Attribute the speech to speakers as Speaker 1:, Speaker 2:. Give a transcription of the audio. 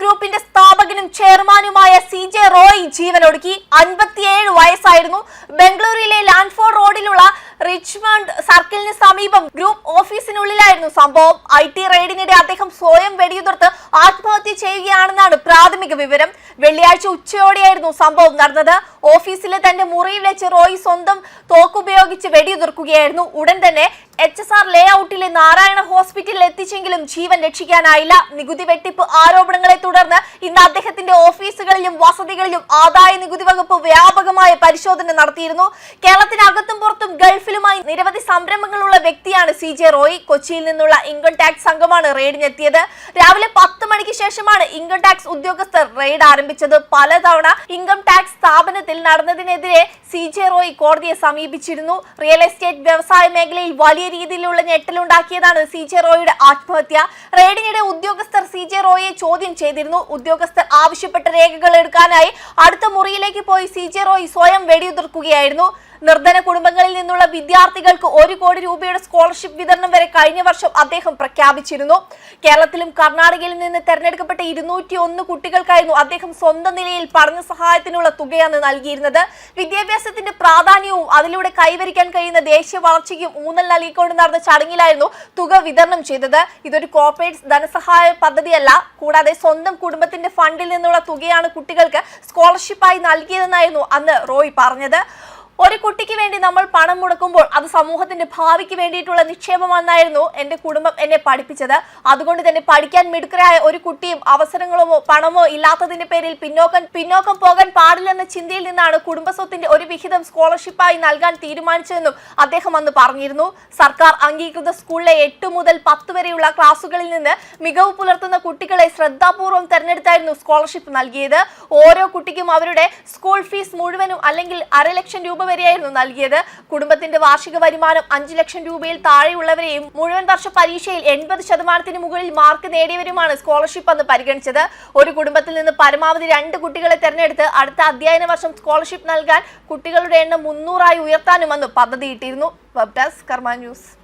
Speaker 1: ഗ്രൂപ്പിന്റെ സ്ഥാപകനും ചെയർമാനുമായ C J Roy ജീവനൊടുക്കി. അൻപത്തിയേഴ് വയസ്സായിരുന്നു. ബംഗളൂരുവിലെ ലാൻഡ്ഫോർഡ് റോഡിലുള്ള റിച്ച്മണ്ട് സർക്കിളിന് സമീപം ഗ്രൂപ്പ് ഓഫീസിനുള്ളിലായിരുന്നു സംഭവം. ഐ ടി റെയ്ഡിനിടെ അദ്ദേഹം സ്വയം വെടിയുതിർത്ത് ആത്മഹത്യ ചെയ്യുകയാണെന്നാണ് പ്രാഥമിക വിവരം. വെള്ളിയാഴ്ച ഉച്ചയോടെയായിരുന്നു സംഭവം നടന്നത്. ഓഫീസിലെ തന്റെ മുറിയിൽ വെച്ച് റോയ് സ്വന്തം തോക്കുപയോഗിച്ച് വെടിയുതിർക്കുകയായിരുന്നു. ഉടൻ തന്നെ എച്ച് എസ് ആർ ലേ ഔട്ടിലെ നാരായണ ഹോസ്പിറ്റലിൽ എത്തിച്ചെങ്കിലും ജീവൻ രക്ഷിക്കാനായില്ല. നികുതി വെട്ടിപ്പ് ആരോപണങ്ങളെ തുടർന്ന് ഇന്ന് അദ്ദേഹത്തിന്റെ ഓഫീസുകളിലും വസതികളിലും ആദായ നികുതി വകുപ്പ് വ്യാപകമായ പരിശോധന നടത്തിയിരുന്നു. കേരളത്തിനകത്തും പുറത്തും ഗൾഫിലുമായി നിരവധി സംരംഭങ്ങളുള്ള വ്യക്തിയാണ് സി ജെ റോയ്. കൊച്ചിയിൽ നിന്നുള്ള ഇൻകം ടാക്സ് സംഘമാണ് റെയ്ഡിനെത്തിയത്. രാവിലെ പത്ത് മണിക്ക് ശേഷമാണ് ഇൻകം ടാക്സ് ഉദ്യോഗസ്ഥർ റെയ്ഡ് ആരംഭിച്ചത്. പലതവണ ഇൻകം ടാക്സ് സ്ഥാപനത്തിൽ നടന്നതിനെതിരെ സി ജെ റോയ് കോടതിയെ സമീപിച്ചിരുന്നു. റിയൽ എസ്റ്റേറ്റ് വ്യവസായ മേഖലയിൽ വലിയ രീതിയിലുള്ള ഞെട്ടലുണ്ടാക്കിയതാണ് സി ജെ റോയുടെ ആത്മഹത്യ. റെയ്ഡിനിടെ ഉദ്യോഗസ്ഥർ സി ജെ റോയെ ചോദ്യം ചെയ്തിരുന്നു. ഉദ്യോഗസ്ഥർ ആവശ്യപ്പെട്ട രേഖകൾ എടുക്കാനായി അടുത്ത മുറിയിലേക്ക് പോയി സി ജെ റോയ് സ്വയം വെടിയുതിർക്കുകയായിരുന്നു. നിർധന കുടുംബങ്ങളിൽ നിന്നുള്ള വിദ്യാർത്ഥികൾക്ക് ഒരു കോടി രൂപയുടെ സ്കോളർഷിപ്പ് വിതരണം വരെ കഴിഞ്ഞ വർഷം അദ്ദേഹം പ്രഖ്യാപിച്ചിരുന്നു. കേരളത്തിലും കർണാടകയിലും നിന്ന് തെരഞ്ഞെടുക്കപ്പെട്ട ഇരുന്നൂറ്റി ഒന്ന് കുട്ടികൾക്കായിരുന്നു അദ്ദേഹം സ്വന്തം നിലയിൽ പഠന സഹായത്തിനുള്ള തുകയാണ് നൽകിയിരുന്നത്. വിദ്യാഭ്യാസത്തിന്റെ പ്രാധാന്യവും അതിലൂടെ കൈവരിക്കാൻ കഴിയുന്ന ദേശീയ വളർച്ചയ്ക്കും ഊന്നൽ നൽകിക്കൊണ്ട് നടന്ന ചടങ്ങിലായിരുന്നു തുക വിതരണം ചെയ്തത്. ഇതൊരു കോർപ്പറേറ്റ് ധനസഹായ പദ്ധതിയല്ല. കൂടാതെ സ്വന്തം കുടുംബത്തിന്റെ ഫണ്ടിൽ നിന്നുള്ള തുകയാണ് കുട്ടികൾക്ക് സ്കോളർഷിപ്പായി നൽകിയതെന്നായിരുന്നു അന്ന് റോയ് പറഞ്ഞത്. ഒരു കുട്ടിക്ക് വേണ്ടി നമ്മൾ പണം മുടക്കുമ്പോൾ അത് സമൂഹത്തിന്റെ ഭാവിക്ക് വേണ്ടിയിട്ടുള്ള നിക്ഷേപമെന്നായിരുന്നു എന്റെ കുടുംബം എന്നെ പഠിപ്പിച്ചത്. അതുകൊണ്ട് തന്നെ പഠിക്കാൻ മിടുക്കരായ ഒരു കുട്ടിയും അവസരങ്ങളോ പണമോ ഇല്ലാത്തതിന്റെ പേരിൽ പിന്നോക്കം പിന്നോക്കം പോകാൻ പാടില്ലെന്ന ചിന്തയിൽ നിന്നാണ് കുടുംബസ്വത്തിന്റെ ഒരു വിഹിതം സ്കോളർഷിപ്പായി നൽകാൻ തീരുമാനിച്ചതെന്നും അദ്ദേഹം അന്ന് പറഞ്ഞിരുന്നു. സർക്കാർ അംഗീകൃത സ്കൂളിലെ എട്ട് മുതൽ പത്ത് വരെയുള്ള ക്ലാസുകളിൽ നിന്ന് മികവ് പുലർത്തുന്ന കുട്ടികളെ ശ്രദ്ധാപൂർവം തെരഞ്ഞെടുത്തായിരുന്നു സ്കോളർഷിപ്പ് നൽകിയത്. ഓരോ കുട്ടിക്കും അവരുടെ സ്കൂൾ ഫീസ് മുഴുവനും അല്ലെങ്കിൽ അരലക്ഷം രൂപ വരെയായിരുന്നു നൽകിയത്. കുടുംബത്തിന്റെ വാർഷിക വരുമാനം അഞ്ചു ലക്ഷം രൂപയിൽ താഴെയുള്ളവരെയും മുഴുവൻ വർഷ പരീക്ഷയിൽ എൺപത് ശതമാനത്തിന് മുകളിൽ മാർക്ക് നേടിയവരുമാണ് സ്കോളർഷിപ്പ് എന്ന് പരിഗണിച്ചത്. ഒരു കുടുംബത്തിൽ നിന്ന് പരമാവധി രണ്ട് കുട്ടികളെ തെരഞ്ഞെടുത്ത് അടുത്ത അധ്യയന വർഷം സ്കോളർഷിപ്പ് നൽകാൻ കുട്ടികളുടെ എണ്ണം മുന്നൂറായി ഉയർത്താനും അന്ന് പദ്ധതിയിട്ടിരുന്നു വെബ് കർമ്മ ന്യൂസ്